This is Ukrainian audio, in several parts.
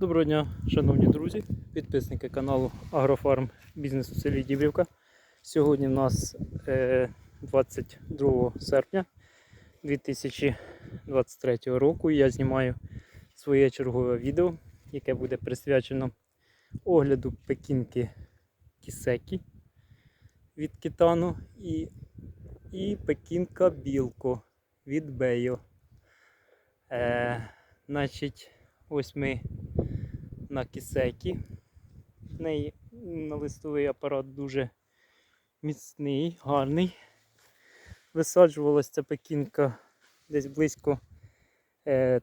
Доброго дня, шановні друзі, підписники каналу Агрофарм Бізнес у селі Дібрівка. Сьогодні в нас е, 22 серпня 2023 року. Я знімаю своє чергове відео, яке буде присвячено огляду пекінки Кісекі від Китану і, і пекінка Білко від Бейо. Е, значить, ось ми на кісекі. В неї на листовий апарат дуже міцний, гарний. Висаджувалася ця пекінка десь близько е,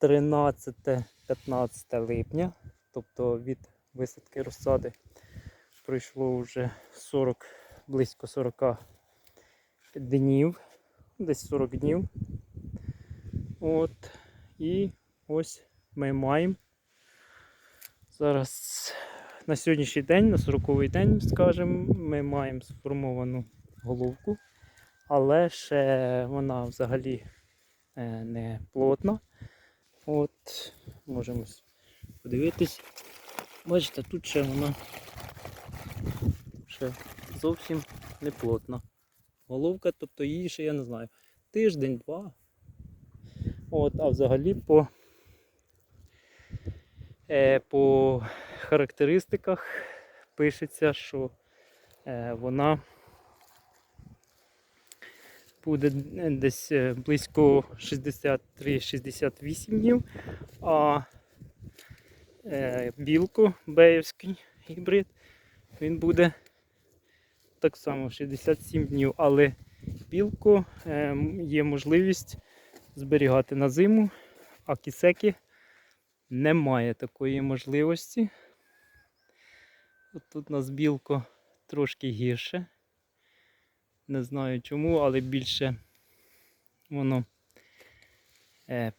13-15 липня. Тобто від висадки розсади пройшло вже 40, близько 40 днів, десь 40 днів. От. І ось ми маємо зараз на сьогоднішній день, на 40-й день, скажімо, ми маємо сформовану головку, але ще вона взагалі е, не плотна. От, можемо подивитись. Бачите, тут ще вона ще зовсім не плотна. Головка, тобто її ще я не знаю, тиждень-два. От, а взагалі по, по характеристиках пишеться, що е, вона буде е, десь е, близько 63-68 днів, а е, білко беївський гібрид він буде так само 67 днів, але білко е, є можливість зберігати на зиму, а кісеки немає такої можливості. От тут нас білко трошки гірше. Не знаю чому, але більше воно е,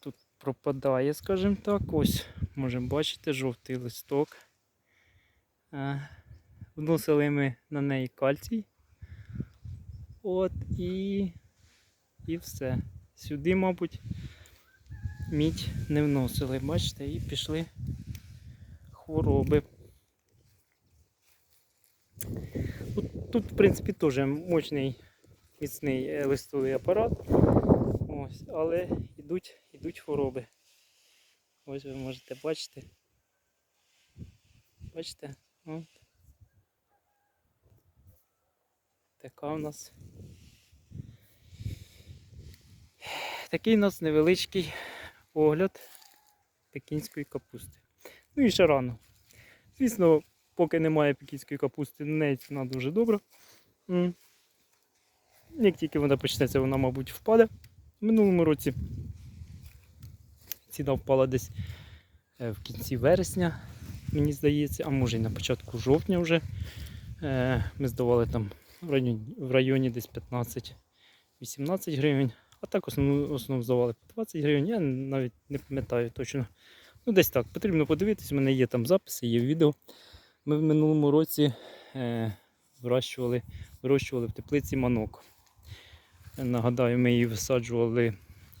тут пропадає, скажімо так. Ось можемо бачити жовтий листок. Е, вносили ми на неї кальцій. От і, і все. Сюди, мабуть, мідь не вносили, бачите, і пішли хвороби. Тут, в принципі, теж мощний міцний е, листовий апарат. Ось, але йдуть, йдуть хвороби. Ось ви можете бачити. Бачите? От. Така у нас Такий у нас невеличкий огляд пекінської капусти. Ну і ще рано. Звісно, поки немає пекінської капусти, на неї ціна дуже добра. Як тільки вона почнеться, вона, мабуть, впаде. В минулому році ціна впала десь е, в кінці вересня, мені здається, а може і на початку жовтня вже. Е, Ми здавали там в районі, в районі десь 15-18 гривень. А так основну, основну здавали по 20 гривень, я навіть не пам'ятаю точно. Ну, десь так. Потрібно подивитись, у мене є там записи, є відео. Ми в минулому році е, вирощували, вирощували в теплиці манок. Нагадаю, ми її висаджували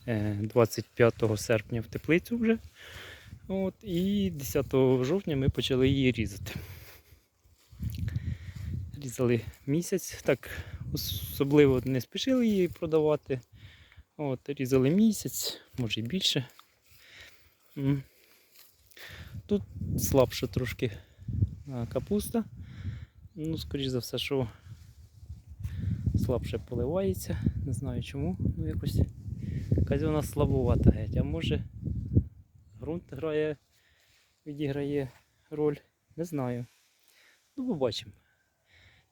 е, 25 серпня в теплицю вже. От, І 10 жовтня ми почали її різати. Різали місяць, так особливо не спішили її продавати. От, різали місяць, може і більше. Тут слабша трошки капуста. Ну, скоріш за все, що слабше поливається. Не знаю чому. Ну якось якась вона слабовата геть. А може ґрунт грає, відіграє роль. Не знаю. Ну, побачимо.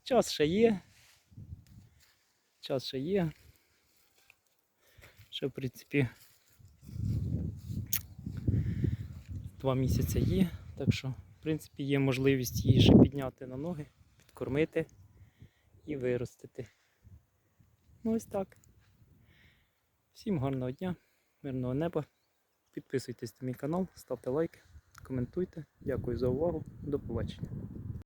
Час ще є. Час ще є. Ще, в принципі, два місяці є, так що, в принципі, є можливість її ще підняти на ноги, підкормити і виростити. Ну ось так. Всім гарного дня, мирного неба. Підписуйтесь на мій канал, ставте лайки, коментуйте. Дякую за увагу. До побачення.